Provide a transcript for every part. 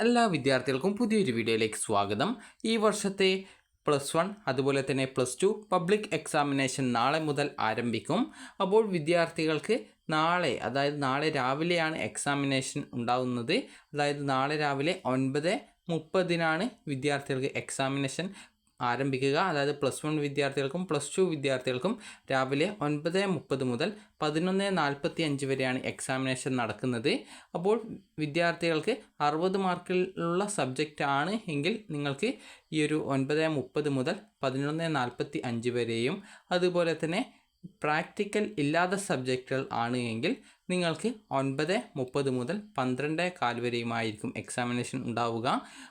എല്ലാ വിദ്യാർത്ഥികൾക്കും പുതിയൊരു വീഡിയോയിലേക്ക് സ്വാഗതം. ഈ വർഷത്തെ പ്ലസ് വൺ അതുപോലെ തന്നെ പ്ലസ് ടു പബ്ലിക് എക്സാമിനേഷൻ നാളെ മുതൽ ആരംഭിക്കും. അപ്പോൾ വിദ്യാർത്ഥികൾക്ക് നാളെ അതായത് നാളെ രാവിലെയാണ് എക്സാമിനേഷൻ ഉണ്ടാകുന്നത് അതായത് നാളെ രാവിലെ ഒൻപത് മുപ്പതിനാണ് വിദ്യാർത്ഥികൾക്ക് എക്സാമിനേഷൻ ആരംഭിക്കുക. അതായത് പ്ലസ് വൺ വിദ്യാർത്ഥികൾക്കും പ്ലസ് ടു വിദ്യാർത്ഥികൾക്കും രാവിലെ ഒൻപത് മുപ്പത് മുതൽ പതിനൊന്ന് നാൽപ്പത്തി അഞ്ച് വരെയാണ് എക്സാമിനേഷൻ നടക്കുന്നത്. അപ്പോൾ വിദ്യാർത്ഥികൾക്ക് അറുപത് മാർക്കിലുള്ള സബ്ജക്റ്റ് ആണ് എങ്കിൽ നിങ്ങൾക്ക് ഈ ഒരു ഒൻപത് മുപ്പത് മുതൽ പതിനൊന്ന് നാൽപ്പത്തി അഞ്ച് വരെയും. അതുപോലെ തന്നെ പ്രാക്ടിക്കൽ ഇല്ലാത്ത സബ്ജക്റ്റുകൾ ആണ് എങ്കിൽ നിങ്ങൾക്ക് ഒൻപത് മുപ്പത് മുതൽ പന്ത്രണ്ട് കാൽ വരെയുമായിരിക്കും എക്സാമിനേഷൻ ഉണ്ടാവുക.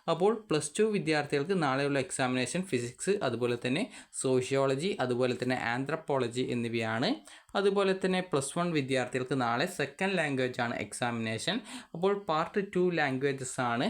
അപ്പോൾ പ്ലസ് ടു വിദ്യാർത്ഥികൾക്ക് നാളെയുള്ള എക്സാമിനേഷൻ ഫിസിക്സ് അതുപോലെ തന്നെ സോഷ്യോളജി അതുപോലെ തന്നെ ആന്ത്രപ്പോളജി എന്നിവയാണ്. അതുപോലെ തന്നെ പ്ലസ് വൺ വിദ്യാർത്ഥികൾക്ക് നാളെ സെക്കൻഡ് ലാംഗ്വേജ് ആണ് എക്സാമിനേഷൻ അപ്പോൾ പാർട്ട് ടു ലാംഗ്വേജസ് ആണ്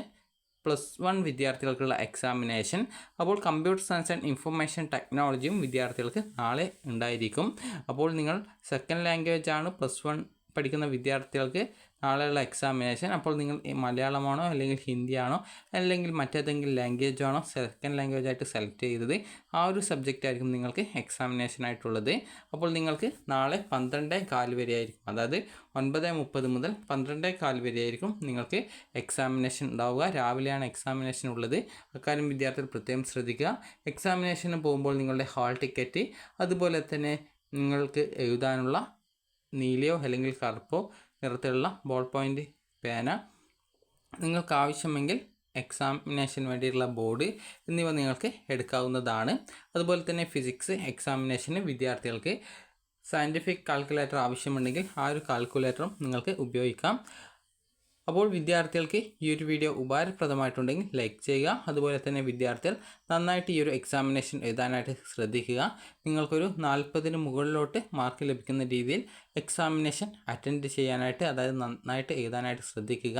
പ്ലസ് വൺ വിദ്യാർത്ഥികൾക്കുള്ള എക്സാമിനേഷൻ അപ്പോൾ കമ്പ്യൂട്ടർ സയൻസ് ആൻഡ് ഇൻഫർമേഷൻ ടെക്നോളജിയും വിദ്യാർത്ഥികൾക്ക് നാളെ ഉണ്ടായിരിക്കും. അപ്പോൾ നിങ്ങൾ സെക്കൻഡ് ലാംഗ്വേജ് ആണ് പ്ലസ് വൺ പഠിക്കുന്ന വിദ്യാർത്ഥികൾക്ക് നാളെയുള്ള എക്സാമിനേഷൻ അപ്പോൾ നിങ്ങൾ മലയാളമാണോ അല്ലെങ്കിൽ ഹിന്ദിയാണോ അല്ലെങ്കിൽ മറ്റേതെങ്കിലും ലാംഗ്വേജ് ആണോ സെക്കൻഡ് ലാംഗ്വേജ് ആയിട്ട് സെലക്ട് ചെയ്തത് ആ ഒരു സബ്ജക്റ്റ് ആയിരിക്കും നിങ്ങൾക്ക് എക്സാമിനേഷൻ ആയിട്ടുള്ളത്. അപ്പോൾ നിങ്ങൾക്ക് നാളെ പന്ത്രണ്ട് കാൽ വരെയായിരിക്കും. അതായത് ഒൻപത് മുപ്പത് മുതൽ പന്ത്രണ്ട് കാൽ വരെയായിരിക്കും നിങ്ങൾക്ക് എക്സാമിനേഷൻ ഉണ്ടാവുക. രാവിലെയാണ് എക്സാമിനേഷൻ ഉള്ളത്. അക്കാര്യം വിദ്യാർത്ഥികൾ പ്രത്യേകം ശ്രദ്ധിക്കുക. എക്സാമിനേഷന് പോകുമ്പോൾ നിങ്ങളുടെ ഹാൾ ടിക്കറ്റ് അതുപോലെ തന്നെ നിങ്ങൾക്ക് എഴുതാനുള്ള നീലയോ അല്ലെങ്കിൽ കറുപ്പോ നിറത്തിലുള്ള ബോൾ പോയിന്റ് പേന. നിങ്ങൾക്ക് ആവശ്യമെങ്കിൽ എക്സാമിനേഷൻ വേണ്ടിയിട്ടുള്ള ബോർഡ് എന്നിവ നിങ്ങൾക്ക് എടുക്കാവുന്നതാണ്. അതുപോലെ തന്നെ ഫിസിക്സ് എക്സാമിനേഷന് വിദ്യാർത്ഥികൾക്ക് സയന്റിഫിക് കാൽക്കുലേറ്റർ ആവശ്യമുണ്ടെങ്കിൽ ആ ഒരു കാൽക്കുലേറ്ററും നിങ്ങൾക്ക് ഉപയോഗിക്കാം. അപ്പോൾ വിദ്യാർത്ഥികൾക്ക് ഈ ഒരു വീഡിയോ ഉപകാരപ്രദമായിട്ടുണ്ടെങ്കിൽ ലൈക്ക് ചെയ്യുക. അതുപോലെ തന്നെ വിദ്യാർത്ഥികൾ നന്നായിട്ട് ഈ ഒരു എക്സാമിനേഷൻ എഴുതാനായിട്ട് ശ്രദ്ധിക്കുക. നിങ്ങൾക്കൊരു നാൽപ്പതിന് മുകളിലോട്ട് മാർക്ക് ലഭിക്കുന്ന രീതിയിൽ എക്സാമിനേഷൻ അറ്റൻഡ് ചെയ്യാനായിട്ട് അതായത് നന്നായിട്ട് എഴുതാനായിട്ട് ശ്രദ്ധിക്കുക.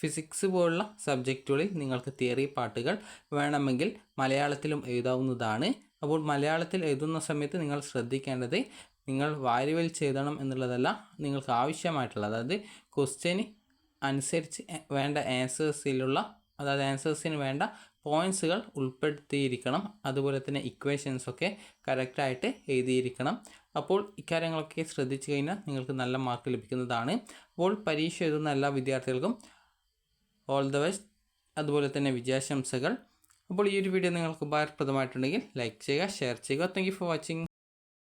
ഫിസിക്സ് പോലുള്ള സബ്ജക്റ്റുകളിൽ നിങ്ങൾക്ക് തിയറി പാട്ടുകൾ വേണമെങ്കിൽ മലയാളത്തിലും എഴുതാവുന്നതാണ്. അപ്പോൾ മലയാളത്തിൽ എഴുതുന്ന സമയത്ത് നിങ്ങൾ ശ്രദ്ധിക്കേണ്ടത് നിങ്ങൾ വാരി വലിച്ച് എഴുതണം എന്നുള്ളതല്ല നിങ്ങൾക്ക് ആവശ്യമായിട്ടുള്ള അതായത് ക്വസ്റ്റ്യന് അനുസരിച്ച് വേണ്ട ആൻസേഴ്സിലുള്ള അതായത് ആൻസേഴ്സിന് വേണ്ട പോയിൻസുകൾ ഉൾപ്പെടുത്തിയിരിക്കണം. അതുപോലെ തന്നെ ഇക്വേഷൻസൊക്കെ കറക്റ്റായിട്ട് എഴുതിയിരിക്കണം. അപ്പോൾ ഇക്കാര്യങ്ങളൊക്കെ ശ്രദ്ധിച്ചു കഴിഞ്ഞാൽ നിങ്ങൾക്ക് നല്ല മാർക്ക് ലഭിക്കുന്നതാണ്. അപ്പോൾ പരീക്ഷ എഴുതുന്ന എല്ലാ വിദ്യാർത്ഥികൾക്കും ഓൾ ദ ബെസ്റ്റ് അതുപോലെ തന്നെ വിജയാശംസകൾ. അപ്പോൾ ഈ ഒരു വീഡിയോ നിങ്ങൾക്ക് ഉപകാരപ്രദമായിട്ടുണ്ടെങ്കിൽ ലൈക്ക് ചെയ്യുക ഷെയർ ചെയ്യുക. Thank for watching